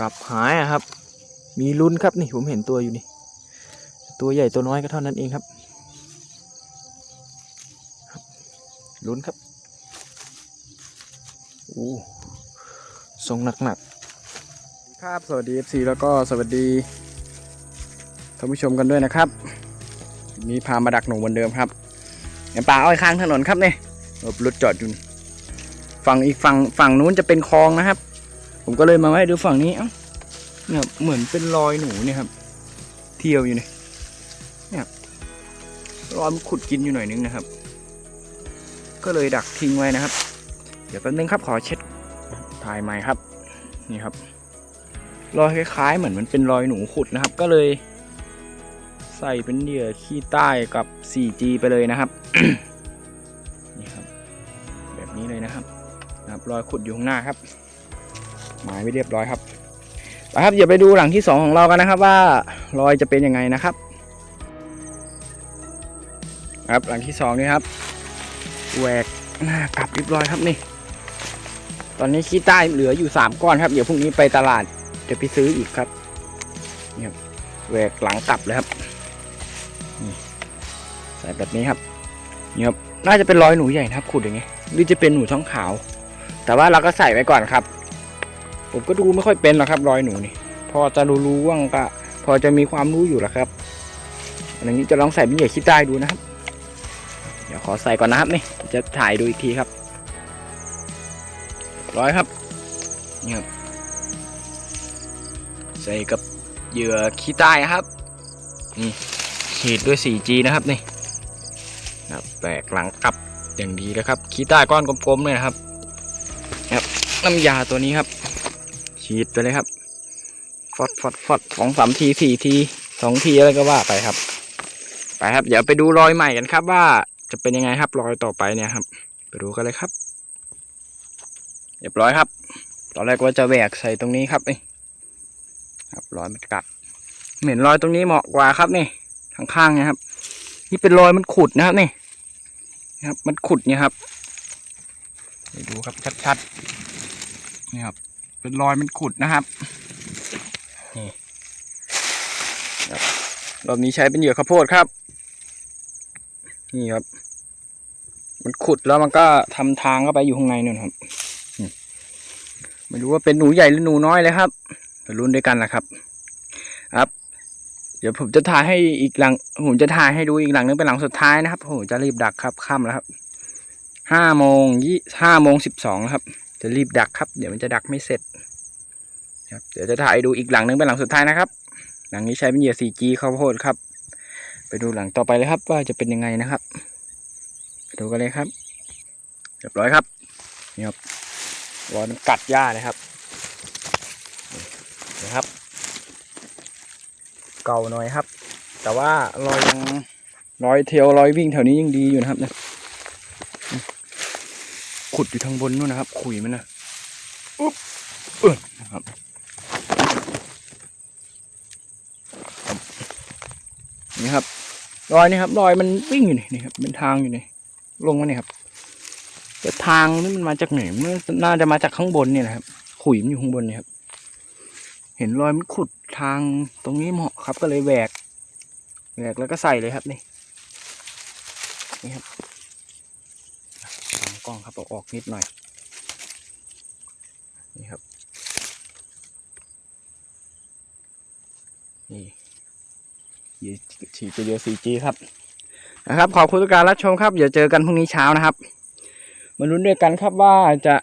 กลับหายอะครับ มีลุ้นครับนี่ผมเห็นตัวอยู่นี่ ตัวใหญ่ตัวน้อยก็เท่านั้นเองครับ ลุ้นครับโอ้ทรงหนักๆครับสวัสดี FC แล้วก็สวัสดีท่านผู้ชมกันด้วยนะครับ มีพามาดักหนูเหมือนเดิมครับเนี่ยป่าอ้อยข้างถนนครับเนี่ยรถจอดอยู่ฝั่งอีกฝั่งฝั่งนู้นจะเป็นคลองนะครับ ผมก็เลยมาไว้ดูฝั่งนี้เอ้าเนี่ยเหมือนเป็นรอยหนูเนี่ยครับ เที่ยวอยู่เนี่ยเนี่ยรอยมันขุดกินอยู่หน่อยนึงนะครับ ก็เลยดักทิ้งไว้นะครับ เดี๋ยวแป๊บนึงครับขอเช็ดถ่ายใหม่ครับ นี่ครับ รอยคล้ายๆ เหมือนมันเป็นรอยหนูขุดนะครับ ก็เลยใส่เป็นเหยื่อขี้ใต้กับ 4G ไปเลยนะครับ นี่ครับ แบบนี้เลยนะครับ นะครับ รอยขุดอยู่ข้างหน้าครับ หมายไว้เรียบร้อยครับไปครับอย่าไปดูหลังที่สองของเรากันนะครับ ว่ารอยจะเป็นยังไงนะครับ ครับหลังที่สองนี่ครับแหวกหน้ากลับเรียบร้อยครับนี่ ตอนนี้ขี้ใต้เหลืออยู่สามก้อนครับเดี๋ยวพรุ่งนี้ไปตลาดจะไปซื้ออีกครับนี่ครับแหวกหลังกลับเลยครับนี่ใส่แบบนี้ครับนี่ครับน่าจะเป็นรอยหนูใหญ่นะครับขุดอย่างเงี้ยหรือจะเป็นหนูท้องขาว แต่ว่าเราก็ใส่ไว้ก่อนครับ ผมก็ดูไม่ค่อยเป็นหรอกครับ รอยหนูนี่ พอจะรู้ๆว่างก็พอจะมีความรู้อยู่แล้วครับอันนี้จะลองใส่เป็นเหยื่อขี้ใต้ดูนะครับ เดี๋ยวขอใส่ก่อนนะครับนี่จะถ่ายดูอีกทีครับ ร้อยครับนี่ครับใส่กับเหยื่อขี้ใต้ครับนี่ฉีดด้วย 4G นะครับนี่นะครับแบกหลังกลับอย่างดีนะครับ ขี้ใต้ก้อนกลมๆเลยนะครับครับน้ำยาตัวนี้ครับ ฉีดไปเลยครับฟอดฟอดฟอดสองสามทีสี่ทีสองทีอะไรก็ว่าไปครับ ไปครับ เดี๋ยวไปดูรอยใหม่กันครับ ว่าจะเป็นยังไงครับรอยต่อไปเนี่ยครับ ไปดูกันเลยครับ เรียบร้อยครับ ตอนแรกว่าจะแหวกใส่ตรงนี้ครับนี่ครับรอยมันกัดเหม็นรอยตรงนี้เหมาะกว่าครับนี่ข้างๆเนี่ยครับ นี่เป็นรอยมันขุดนะครับนี่นะครับ มันขุดเนี่ยครับไปดูครับชัดๆนี่ครับ เป็นรอยมันขุดนะครับนี่ครับรอบนี้ใช้เป็นเหยื่อข้าวโพดครับ นี่ครับ มันขุดแล้วมันก็ทำทางเข้าไปอยู่ข้างในนู่นครับอืมไม่รู้ว่าเป็นหนูใหญ่หรือหนูน้อยเลยครับไปลุ้นด้วยกันนะครับ ครับ เดี๋ยวผมจะถ่ายให้อีกหลัง ผมจะถ่ายให้ดูอีกหลังนึงเป็นหลังสุดท้ายนะครับผมจะรีบดักครับค่ำแล้วครับห้าโมงยี่ห้าโมงสิบสองครับ จะรีบดักครับ เดี๋ยวมันจะดักไม่เสร็จครับเดี๋ยวจะถ่ายดูอีกหลังนึงเป็นหลังสุดท้ายนะครับ หลังนี้ใช้เป็นเหยื่อ 4G ข้าวโพดครับ ไปดูหลังต่อไปเลยครับ ว่าจะเป็นยังไงนะครับดูกันเลยครับเรียบร้อยครับนี่ครับรอยมันกัดหญ้าเลยครับนะครับ เก่าหน่อยครับ แต่ว่ารอยยังรอยเทลรอยวิ่งแถวนี้ยังดีอยู่นะครับเนี่ย ขุดอยู่ทางบนนู่นนะครับ ขุยมันนะอุ๊บเออนะครับนี่ครับ รอยนี่ครับ รอยมันวิ่งอยู่นี่นี่ครับเป็นทางอยู่นี่ลงมาเนี่ยครับ แต่ทางนี่มันมาจากไหนมันน่าจะมาจากข้างบนเนี่ยนะครับ ขุยมันอยู่ข้างบนเนี่ยครับ เห็นรอยมันขุดทางตรงนี้เหมาะครับ ก็เลยแหวกแหวกแล้วก็ใส่เลยครับนี่นี่ครับ กล้องครับเอาออกนิดหน่อย นี่ครับ นี่ฉีดไปเยอะ 4G ครับ นะครับ ขอบคุณทุกการรับชมครับเดี๋ยวเจอกันพรุ่งนี้เช้านะครับ มาลุ้นด้วยกันครับว่าจะ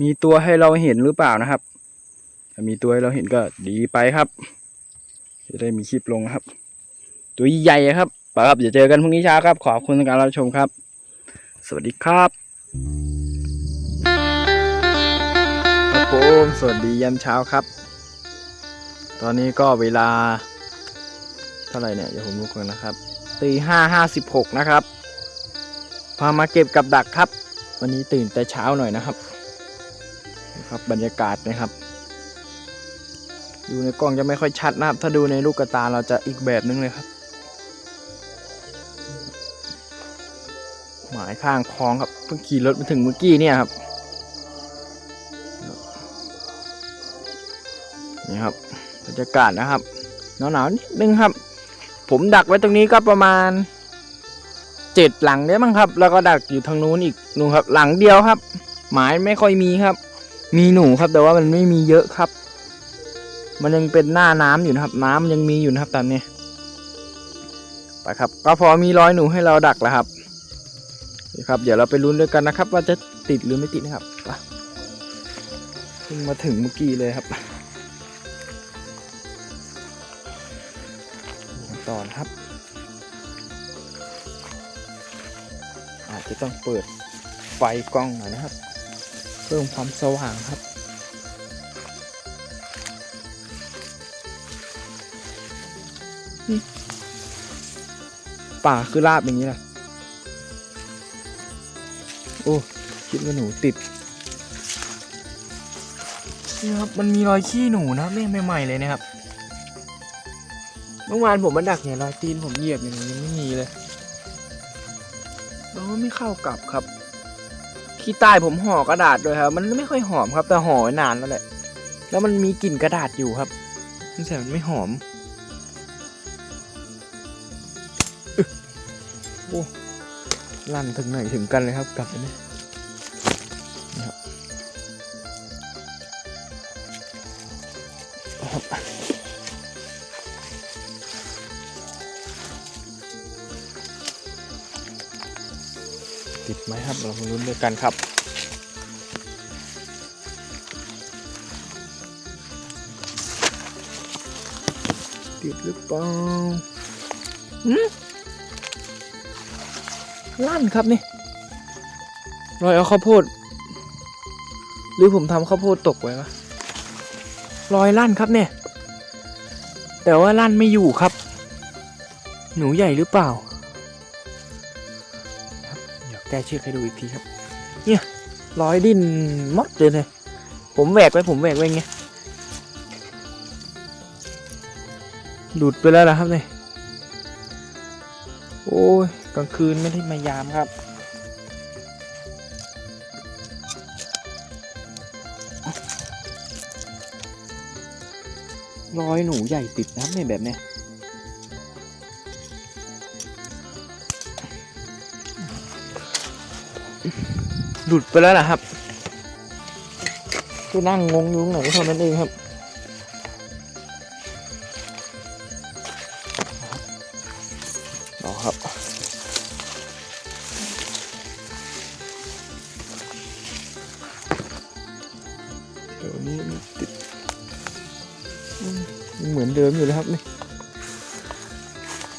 มีตัวให้เราเห็นหรือเปล่านะครับ ถ้ามีตัวให้เราเห็นก็ดีไปครับ จะได้มีคลิปลงครับ ตัวใหญ่ครับไปครับเดี๋ยวเจอกันพรุ่งนี้เช้าครับ ขอบคุณทุกการรับชมครับ สวัสดีครับ ครับผมสวัสดียามเช้าครับ ตอนนี้ก็เวลา เท่าไหร่เนี่ยเดี๋ยวผมดูก่อนนะครับตีห้าห้าสิบหกนะครับ พามาเก็บกับดักครับ วันนี้ตื่นแต่เช้าหน่อยนะครับนะครับบรรยากาศนะครับ ดูในกล้องจะไม่ค่อยชัดนะครับ ถ้าดูในลูกกระตาเราจะอีกแบบนึงเลยครับ หมายข้างคลองครับเพิ่งขี่รถมาถึงเมื่อกี้เนี่ยครับนี่ครับบรรยากาศนะครับหนาวๆนิดนึงครับ ผมดักไว้ตรงนี้ก็ประมาณเจ็ดหลังได้มั้งครับ แล้วก็ดักอยู่ทางนู้นอีกนู่นครับ หลังเดียวครับ หมายไม่ค่อยมีครับ มีหนูครับแต่ว่ามันไม่มีเยอะครับ มันยังเป็นหน้าน้ำอยู่นะครับ น้ำยังมีอยู่นะครับตอนนี้ไปครับ ก็พอมีร้อยหนูให้เราดักแล้วครับ นี่ครับ เดี๋ยวเราไปลุ้นด้วยกันนะครับ ว่าจะติดหรือไม่ติดนะครับเพิ่งมาถึงเมื่อกี้เลยครับต่อนะครับ อาจจะต้องเปิดไฟกล้องหน่อยนะครับ เพิ่มความสว่างครับป่าคือราบอย่างนี้นะ อ้คิดว่าหนูติดนี่ครับมันมีรอยขี้หนูนะครับนี่ใหม่ๆเลยนะครับเมื่อวานผมมาดักเนี่ยรอยตีนผมเหยียบอย่างนี้ยไม่มีเลยแล้วไม่เข้ากลับครับขี้ใต้ผมห่อกระดาษด้วยครับ มันไม่ค่อยหอมครับ แต่ห่อนานแล้วแหละ แล้วมันมีกลิ่นกระดาษอยู่ครับแต่มันไม่หอมโอ้ ลั่นถึงไหนถึงกันเลยครับกลับไปเนี่ยนี่ครับติดไหมครับเรามาลุ้นด้วยกันครับติดหรือเปล่าหืม ลั่นครับนี่รอยเอาข้าวโพด หรือผมทำข้าวโพดตกไว้ปะรอยลั่นครับเนี่ย แต่ว่าลั่นไม่อยู่ครับ หนูใหญ่หรือเปล่าครับเดี๋ยวแก้เชือกให้ดูอีกทีครับ เนี่ยรอยดิ้นมดเลยเลยผมแหวกไว้ผมแหวกไว้ไงหลุดไปแล้วนะครับเนี่ย โอ้ยกลางคืนไม่ได้มายามครับ รอยหนูใหญ่ติดน้ำในแบบเนี้ยหลุดไปแล้วนะครับก็นั่งงงอยู่ตรงไหนเท่านั้นเองครับ เอาครับ เดี๋ยวนี้มันติดอืมยังเหมือนเดิมอยู่เลยครับนี่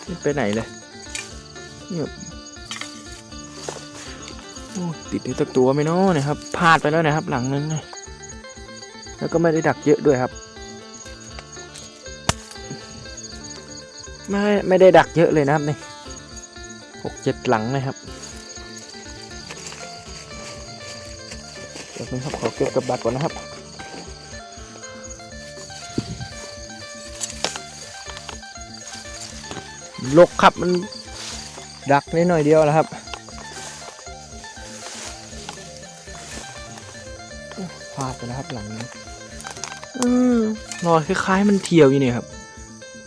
ไม่ไปไหนเลยเนี่ยติดในตักตัวไหม่น้อเนี่ยครับพลาดไปแล้วนะครับ หลังนึงเนี่ยแล้วก็ไม่ได้ดักเยอะด้วยครับ ไม่ไม่ได้ดักเยอะเลยนะครับนี่ หกเจ็ดหลังนะครับเดี๋ยวผมครับขอเก็บกับดักก่อนนะครับลกครับมันดักนิดหน่อยเดียวนะครับพลาดไปแล้วครับหลังนี้อืมรอยคล้ายๆมันเทียวอยู่เนี่ยครับ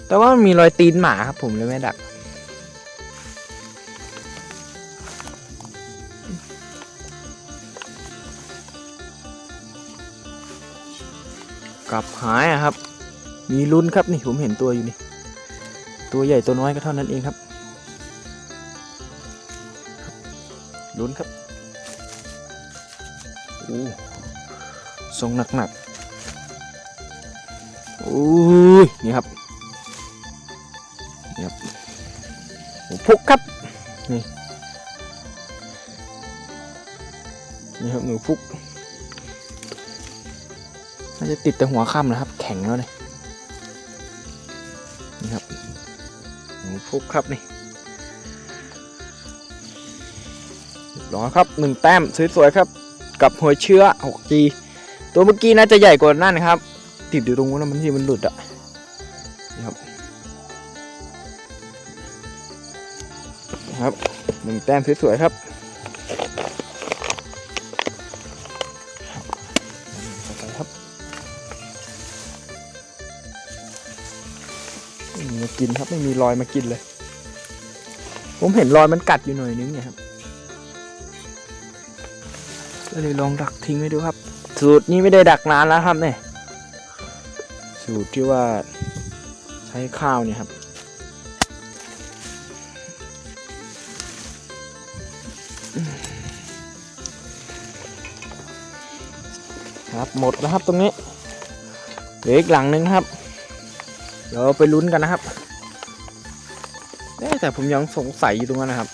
แต่ว่ามันมีรอยตีนหมาครับผมเลยไม่ดัก กลับหายอะครับ มีลุ้นครับนี่ผมเห็นตัวอยู่นี่ ตัวใหญ่ตัวน้อยก็เท่านั้นเองครับ ลุ้นครับโอ้ทรงหนักๆโอ้ยนี่ครับนี่ครับหมูพุกครับนี่นี่ครับหนูพุก น่าจะติดแต่หัวค่ำนะครับ แข็งแล้วเลยนี่ครับหนูพุกครับนี่เรียบร้อยครับหนึ่งแต้มสวยๆครับ กับหัวเชื้อ 6G ตัวเมื่อกี้น่าจะใหญ่กว่านั่นครับ ติดอยู่ตรงนู้นมันที่มันหลุดอะนี่ครับครับหนึ่งแต้มสวยๆครับ กินครับไม่มีรอยมากินเลย ผมเห็นรอยมันกัดอยู่หน่อยนึงเนี่ยครับก็เลยลองดักทิ้งไว้ดูครับ สูตรนี้ไม่ได้ดักนานแล้วครับเนี่ยสูตรที่ว่าใช้ข้าวเนี่ยครับครับหมดแล้วครับตรงนี้เหลืออีกหลังนึงครับ เดี๋ยวไปลุ้นกันนะครับแต่ผมยังสงสัยอยู่ตรงนั้นนะครับ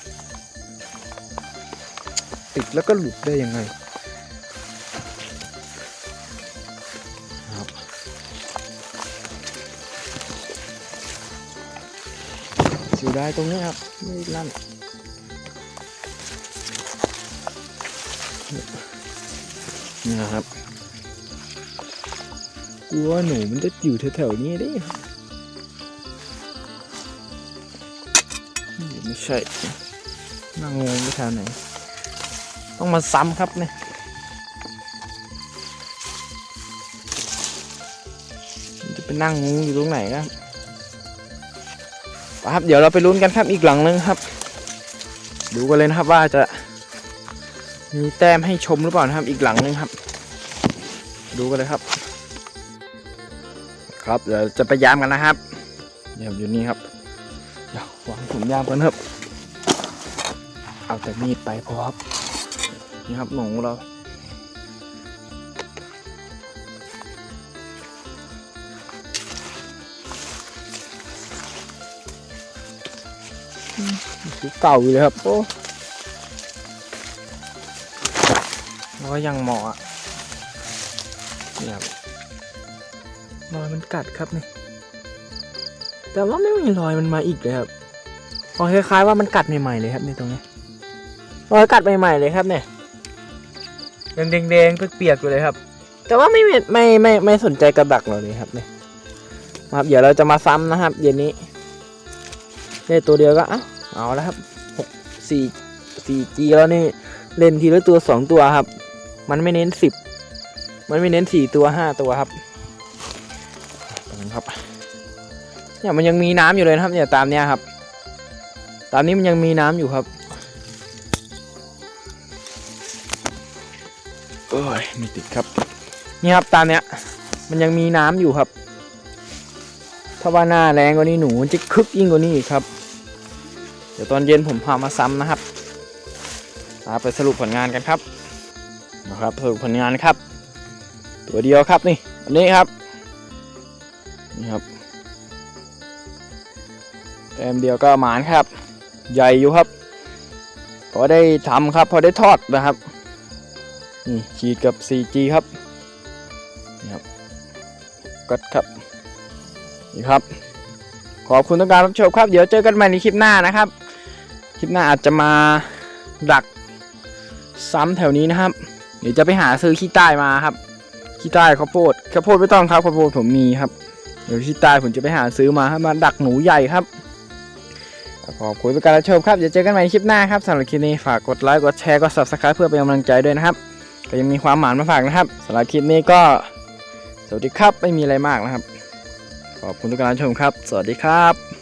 ติดแล้วก็หลุดได้ยังไงครับเสียดายตรงนี้ครับ ไม่ลั่นนี่นะครับ กลัวหนูมันจะอยู่แถวๆนี้ดิ ไม่ใช่นั่งงงไปทางไหน ต้องมาซ้ำครับเนี่ยจะไปนั่งงงอยู่ตรงไหนครับครับเดี๋ยวเราไปลุ้นกันครับอีกหลังนึงครับ ดูกันเลยนะครับว่าจะมีแต้มให้ชมหรือเปล่านะครับ อีกหลังนึงครับ ดูกันเลยครับ ครับเดี๋ยวจะไปยามกันนะครับเดี๋ยวอยู่นี่ครับ เดี๋ยววางถุงยามกันครับ เอาแต่มีดไปพอครับ นี่ครับหนูเราคือเก่าอยู่เลยครับ โอ้แล้วก็ยังหมออะนี่ครับรอยมันกัดครับนี่ แต่ว่าไม่มีรอยมันมาอีกเลยครับพอคล้ายๆว่ามันกัดใหม่ๆเลยครับในตรงนี้รอยกัดใหม่ๆเลยครับเนี่ยยังแดงๆเปียกๆอยู่เลยครับ แต่ว่าไม่ไม่ไม่ไม่ไม่สนใจกระดักเราเลยครับเนี่ยมาครับเดี๋ยวเราจะมาซ้ำนะครับเย็นนี้ได้ตัวเดียวก็เอาเอาแล้วครับหกสี่สี่จีแล้วนี่เล่นทีละตัวสองตัวครับ มันไม่เน้นสิบมันไม่เน้นสี่ตัวห้าตัวครับครับ เนี่ยมันยังมีน้ำอยู่เลยนะครับ เนี่ยตามเนี้ยครับ ตามนี้มันยังมีน้ำอยู่ครับโอ้ยไม่ติดครับ นี่ครับตามเนี้ย มันยังมีน้ำอยู่ครับ ถ้าว่าหน้าแรงกว่านี้หนูจะคึกยิ่งกว่านี้อีกครับ เดี๋ยวตอนเย็นผมพามาซ้ำนะครับมาไปสรุปผลงานกันครับนะครับสรุปผลงานครับ ตัวเดียวครับนี่อันนี้ครับ แต้มเดียวก็หมานครับ ใหญ่อยู่ครับ พอได้ทำครับ พอได้ทอดนะครับ นี่ฉีดกับ 4G ครับ นี่ครับกดครับ นี่ครับ ขอบคุณทุกการรับชมครับ เดี๋ยวเจอกันใหม่ในคลิปหน้านะครับ คลิปหน้าอาจจะมาดักซ้ำแถวนี้นะครับ เดี๋ยวจะไปหาซื้อขี้ใต้มาครับ ขี้ใต้ข้าวโพดข้าวโพดไม่ต้องครับข้าวโพดผมมีครับ เดี๋ยวขี้ใต้ผมจะไปหาซื้อมาให้มาดักหนูใหญ่ครับ ขอบคุณทุกการรับชมครับเดี๋ยวเจอกันใหม่ในคลิปหน้าครับสำหรับคลิปนี้ฝากกดไลค์กดแชร์กด subscribe เพื่อเป็นกำลังใจด้วยนะครับก็ยังมีความหมานมาฝากนะครับสำหรับคลิปนี้ก็ สวัสดีครับไม่มีอะไรมากนะครับ ขอบคุณทุกการรับชมครับ สวัสดีครับ